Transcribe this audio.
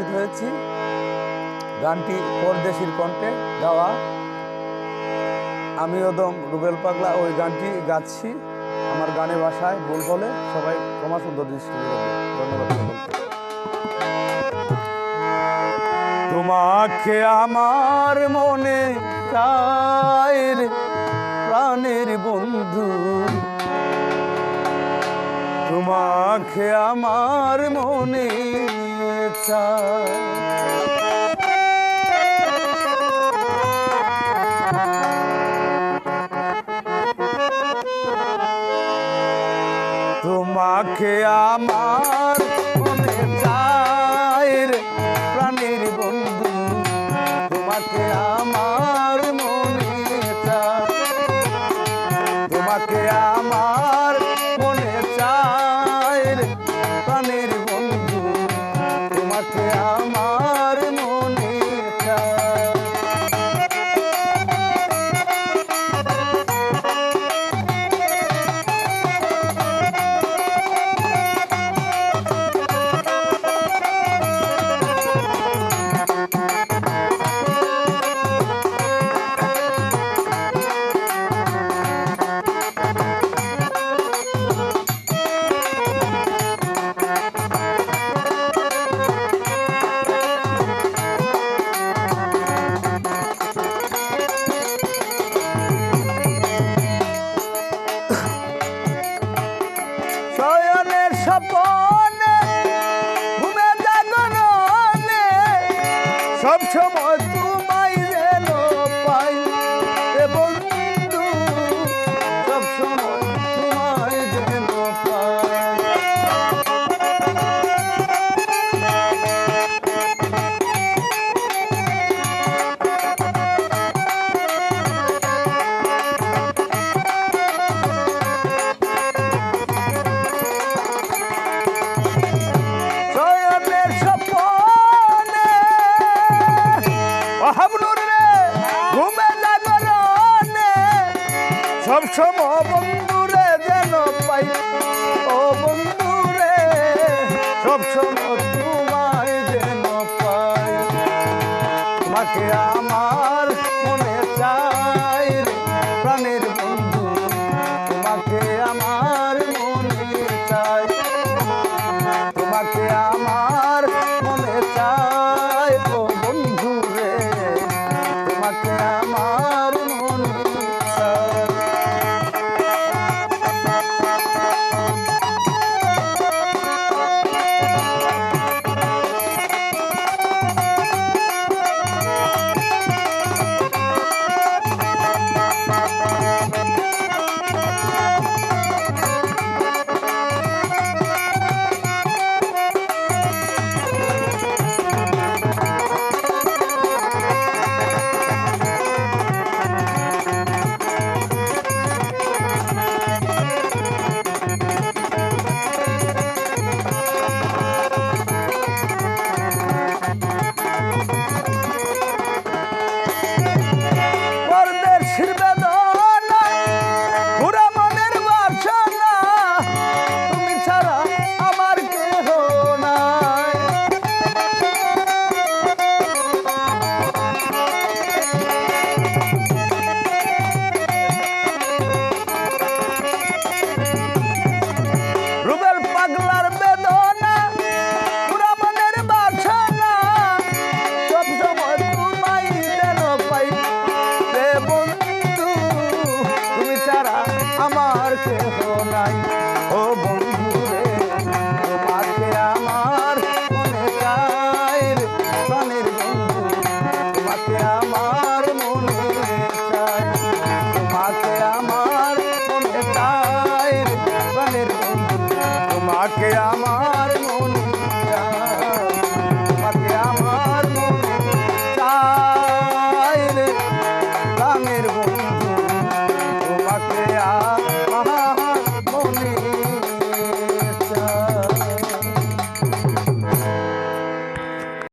উপস্থিত হয়েছি। গানটি পরদেশির কণ্ঠে গাওয়া। আমি ওদম রুবেল পাগলা ওই গানটি গাচ্ছি আমার গানে বাসায় ভুল বলে সবাই ক্ষমা সুন্দর দৃষ্টি। ধন্যবাদ তোমাকে আমার মনে চায় প্রাণের বন্ধু। তোমাকে আমার মনে তোমাকে আমার মনে চায় রে, বন্ধু। তোমাকে আমার সময় বন্ধুরে যেন পাই। ও বন্ধুরে সব সময় নাই। ও বন্ধু রে তোমাকে আমার মনে চায় প্রাণের বন্ধু তোমাকে আমার